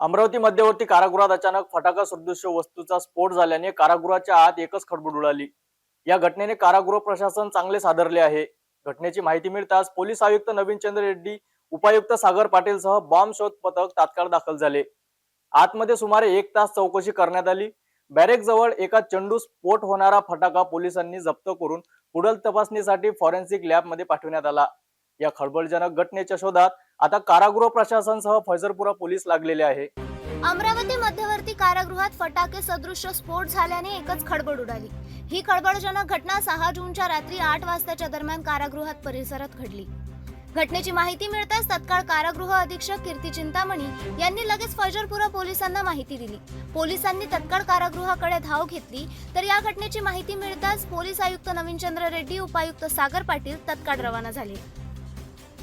अमरावती मध्यवर्ती कारागृहात अचानक फटाका सदृश्य वस्तूचा स्फोट झाल्याने कारागृहाच्या आत एकच खडबड उडाली. या घटनेने कारागृह प्रशासन चांगले सादरले आहे. घटनेची माहिती मिळताच पोलीस आयुक्त नवीन चंद्र रेड्डी उपायुक्त सागर पाटील सह बॉम्ब शोध पथक तात्काळ दाखल झाले. आतमध्ये सुमारे एक तास चौकशी करण्यात आली. बॅरेक जवळ एका चेंडू स्फोट होणारा फटाका पोलिसांनी जप्त करून पुढील तपासणीसाठी फॉरेन्सिक लॅबमध्ये पाठवण्यात आला. या खळबळजनक घटनेच्या शोधात आता कारागृह प्रशासनसह फैजरपुरा पोलीस लागलेले आहे. अमरावती मध्यवर्ती कारागृहात फटाके सदृश्य स्फोट झाल्याने एकच खडबड उडाली. ही खळबळजनक घटना सहा जूनच्या रात्री आठ वाजताच्या दरम्यान कारागृहात परिसरात घडली. घटनेची माहिती मिळताच तत्काळ कारागृह अधीक्षक कीर्ती चिंतामणी यांनी लगेच फैजरपुरा पोलिसांना माहिती दिली. पोलिसांनी तत्काळ कारागृहाकडे धाव घेतली तर या घटनेची माहिती मिळताच पोलीस आयुक्त नवीनचंद्र रेड्डी उपायुक्त सागर पाटील तत्काळ रवाना झाले.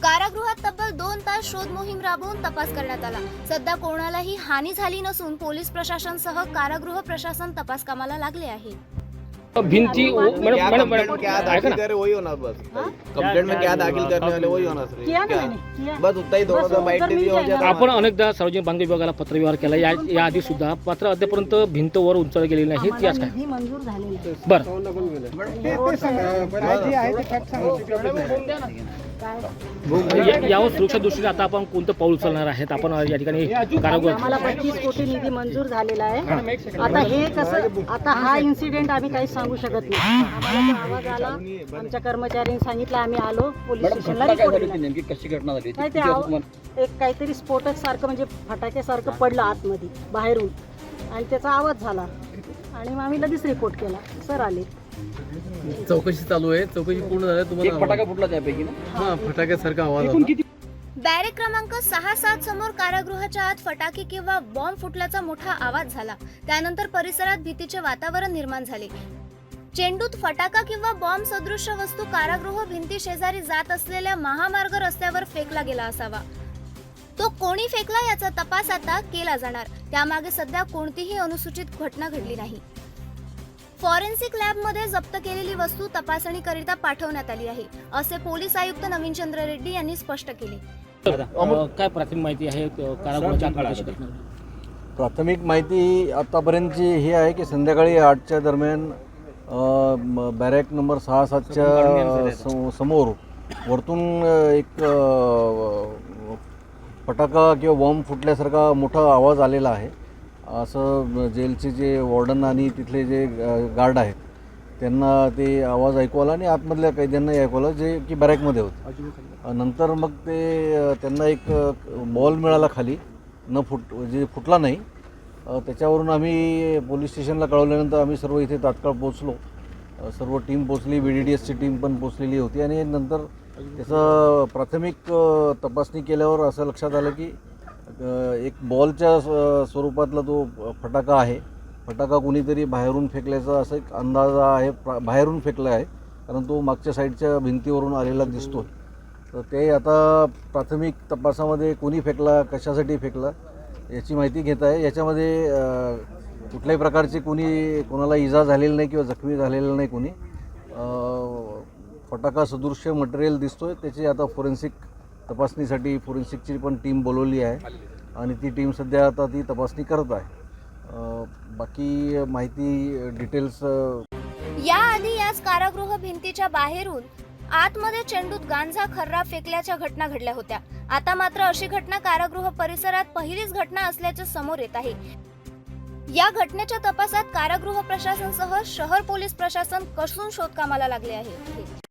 कारागृहात तब्बल दोन तास शोध मोहीम राबवून तपास करण्यात आला. सध्या कोणालाही हानी झाली नसून पोलीस प्रशासनसह कारागृह प्रशासन तपास कामाला लागले आहे. भिंती मैडम क्या मैडम दाखिल करे वही होना बस. कंप्लेंट में क्या दाखिल करने वाले वही होना सर किया ना क्या? मैंने किया। बस उतना ही थोड़ा बाईट हो आपण अनेकदा सार्वजनिक बांधकाम विभागाला पत्रव्यवहार केला. या याआधी सुद्धा मात्र अद्यापर्यंत भिंत वर उंचावली गेलेली नाही आम्हाला याच काय? निधी मंजूर झालेला आहे. बरं. या- यावर सुरक्षा दृष्टीने आता आपण कोणतं पाऊल उचलणार आहेत? आपण या ठिकाणी कारागृह आम्हाला पस्तीस कोटी निधी मंजूर झालेला आहे. आता हे कसं आता हा इन्सिडेंट आम्ही काही सांगू शकत नाही. आम्हाला आवाज आला आमच्या कर्मचाऱ्यांनी सांगितलं आम्ही आलो पोलीस स्टेशनला दिला. नेमकी? कशी घटना झाली नाही ते आव- एक काहीतरी स्फोटक सारखं म्हणजे फटाक्यासारखं पडलं आतमध्ये बाहेरून. आणि त्याचा आवाज झाला. आणि मग आम्ही लगेच रिपोर्ट केला. सर आले. चौकशी चालू आहे. चौकशी पूर्ण एक तुम्हाला फटाका फुटला त्यापैकी ना? हा फटाक्यासारखा आवाज बॅरेक क्रमांक सहा सात समोर कारागृहाच्या आत फटाके किंवा बॉम्ब फुटल्याचा मोठा आवाज झाला. त्यानंतर परिसरात भीतीचे वातावरण निर्माण झाले. चेंडूत फटाका किंवा बॉम्ब सदृश्य वस्तू कारागृह भिंती शेजारी जात असलेल्या महामार्ग रस्त्यावर फेकला गेला असावा. तो कोणी फेकला याचा तपास आता केला जाणार. त्यामागे सध्या कोणतीही अनुसूचित घटना घडली नाही. फॉरेन्सिक लॅबमध्ये जप्त केलेली वस्तू तपासणीकरिता पाठवण्यात आली आहे असे पोलीस आयुक्त नवीनचंद्र रेड्डी यांनी स्पष्ट केले. काय प्राथमिक माहिती आहे? प्राथमिक माहिती आत्तापर्यंतची ही आहे की संध्याकाळी आठच्या दरम्यान बॅरॅक नंबर सहा सातच्या सम- समोर वरतून एक फटाका किंवा बॉम्ब फुटल्यासारखा मोठा आवाज आलेला आहे. असं जेलचे जे वॉर्डन आणि तिथले जे गार्ड आहेत त्यांना ते आवाज ऐकू आला आणि आतमधल्या कैद्यांनाही ऐकू आलं जे की बॅरॅकमध्ये होते. नंतर मग ते त्यांना एक बॉल मिळाला खाली. न फुट जे फुटला नाही. त्याच्यावरून आम्ही पोलीस स्टेशनला कळवल्यानंतर आम्ही सर्व इथे तात्काळ पोचलो सर्व टीम पोचली बी डी डी एसची टीम पण पोचलेली होती आणि नंतर त्याचं प्राथमिक तपासणी केल्यावर असं लक्षात आलं की एक बॉलच्या स्वरूपातला तो फटाका आहे. फटाका कुणीतरी बाहेरून फेकल्याचा असं एक अंदाज आहे प्रा- बाहेरून फेकला आहे कारण तो मागच्या साईडच्या भिंतीवरून आलेला दिसतो तर ते आता प्राथमिक तपासामध्ये कोणी फेकला कशासाठी फेकला याची माहिती घेत आहे. याच्यामध्ये कुठल्याही प्रकारची कोणी कोणाला इजा झालेली नाही किंवा जखमी झालेलं नाही कोणी. फटाका सदृश्य मटेरियल दिसतो आहे त्याची आता फोरेन्सिक तपासणीसाठी फोरेन्सिकची पण टीम बोलवली आहे. आणि ती टीम सध्या आता ती तपासणी करत आहे. बाकी माहिती डिटेल्स या आधी याच कारागृह भिंतीच्या बाहेरून आतमध्ये चेंडूत गांजा खर्रा फेकल्याच्या घटना घडल्या होत्या. आता मात्र अशी घटना कारागृह परिसरात पहिलीच घटना असल्याचे समोर येत आहे. या घटनेच्या तपासात कारागृह प्रशासनसह शहर पोलीस प्रशासन कसून शोधकामाला लागले आहे?